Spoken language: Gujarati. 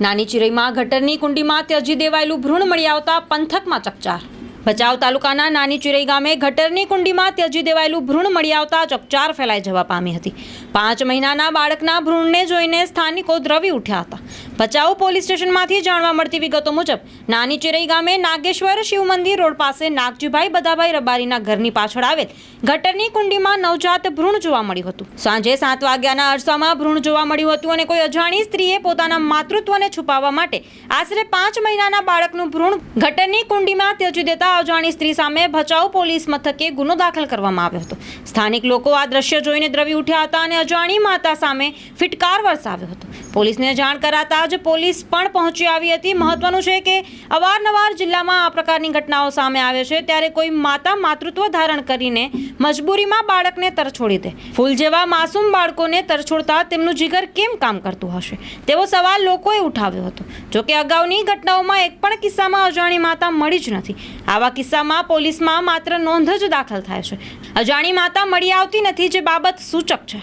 નાની ચિરઈમાં ગટરની કુંડીમાં ત્યજી દેવાયેલું ભ્રૂણ મળી આવતા પંથકમાં ચકચાર. ભચાઉ તાલુકાના નાની ચિરઈ ગામે ગટરની કુંડીમાં ત્યજી દેવાયેલું ભ્રૂણ મળી આવતા ચકચાર ફેલાઈ જવા પામી હતી. પાંચ મહિનાના બાળકના ભ્રૂણને જોઈને સ્થાનિકો દ્રવી ઉઠ્યા હતા. ભચાઉ પોલીસ સ્ટેશનમાંથી જાણવા મળતી વિગતો મુજબ નાની ચિરઈ ગામે નાગેશ્વર શિવ મંદિર રોડ પાસે નાગજીભાઈ બધાભાઈ રબારીના ઘરની પાછળ આવેલ ગટરની કુંડીમાં નવજાત ભ્રૂણ જોવા મળ્યું હતું. સાંજે સાત વાગ્યાના અરસામાં ભ્રૂણ જોવા મળ્યું હતું અને કોઈ અજાણી સ્ત્રીએ પોતાના માતૃત્વને છુપાવવા માટે આશરે પાંચ મહિનાના બાળકનું ભ્રૂણ ગટરની કુંડીમાં ત્યજી દેતા અજાણી સ્ત્રી સામે ભચાઉ પોલીસ મથકે ગુનો દાખલ કરવામાં આવ્યો હતો. સ્થાનિક લોકો આ દ્રશ્ય જોઈને દ્રવી ઉઠ્યા હતા અને અજાણી માતા સામે ફિટકાર વરસાવ્યો હતો. પોલીસને જાણ કરાતા જ પોલીસ પણ પહોંચી આવી હતી. મહત્વનું છે કે અવારનવાર જિલ્લામાં આ પ્રકારની ઘટનાઓ સામે આવે છે, ત્યારે કોઈ માતા માતૃત્વ ધારણ કરીને મજબૂરીમાં બાળકને તરછોડી દે. ફૂલ જેવા માસૂમ બાળકોને તરછોડતા તેમનું જીગર કેમ કામ કરતું હશે? તેવો સવાલ લોકોએ ઉઠાવ્યો હતો. જોકે અગાઉની ઘટનાઓમાં એક પણ કિસ્સામાં અજાણી માતા મળી જ નથી. આવા કિસ્સામાં પોલીસમાં માત્ર નોંધ જ દાખલ થાય છે. અજાણી માતા મળી આવતી નથી, જે બાબત સૂચક છે.